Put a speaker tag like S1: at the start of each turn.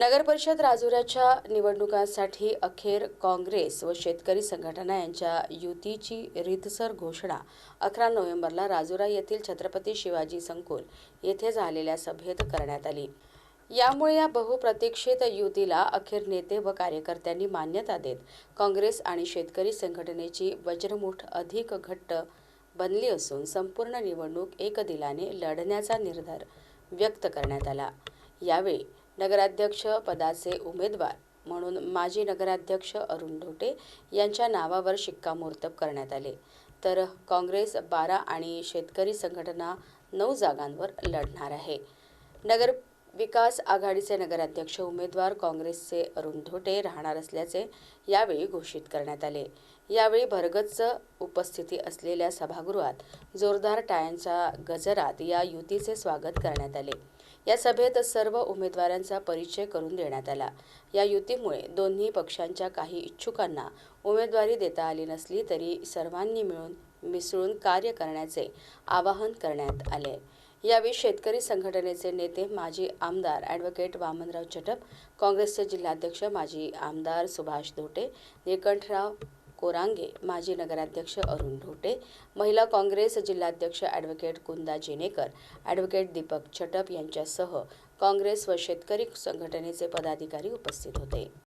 S1: नगरपरिषद राजुऱ्याच्या निवडणुकांसाठी अखेर काँग्रेस व शेतकरी संघटना यांच्या युतीची रीतसर घोषणा. अकरा नोव्हेंबरला राजुरा येथील छत्रपती शिवाजी संकुल येथे झालेल्या सभेत करण्यात आली. यामुळे या बहुप्रतीक्षित युतीला अखेर नेते व कार्यकर्त्यांनी मान्यता देत काँग्रेस आणि शेतकरी संघटनेची वज्रमुठ अधिक घट्ट बनली असून संपूर्ण निवडणूक एकदिलाने लढण्याचा निर्धार व्यक्त करण्यात आला. यावेळी नगराध्यक्ष पदाचे उमेदवार म्हणून माजी नगराध्यक्ष अरुण ढोटे यांच्या नावावर शिक्कामोर्तब करण्यात आले. तर काँग्रेस बारा आणि शेतकरी संघटना नऊ जागांवर लढणार आहे. नगर विकास आघाडीचे नगराध्यक्ष उमेदवार काँग्रेसचे अरुण धोटे राहणार असल्याचे यावेळी घोषित करण्यात आले. यावेळी भरगच्च उपस्थिती असलेल्या सभागृहात जोरदार टाळ्यांच्या गजरात या युतीचे स्वागत करण्यात आले. या सभेत सर्व उमेदवारांचा परिचय करून देण्यात आला. या युतीमुळे दोन्ही पक्षांच्या काही इच्छुकांना उमेदवारी देता आली नसली तरी सर्वांनी मिळून मिसळून कार्य करण्याचे आवाहन करण्यात आले. यावेळी शेतकरी संघटनेचे नेते माजी आमदार ॲडव्होकेट वामनराव चटप काँग्रेसचे जिल्हाध्यक्ष माजी आमदार सुभाष धोटे निळकंठराव कोरांगे माजी नगराध्यक्ष अरुण ढोटे महिला काँग्रेस जिल्हाध्यक्ष ॲडव्होकेट कुंदा जेनेकर ॲडव्होकेट दीपक छटप यांच्यासह काँग्रेस व शेतकरी संघटनेचे पदाधिकारी उपस्थित होते.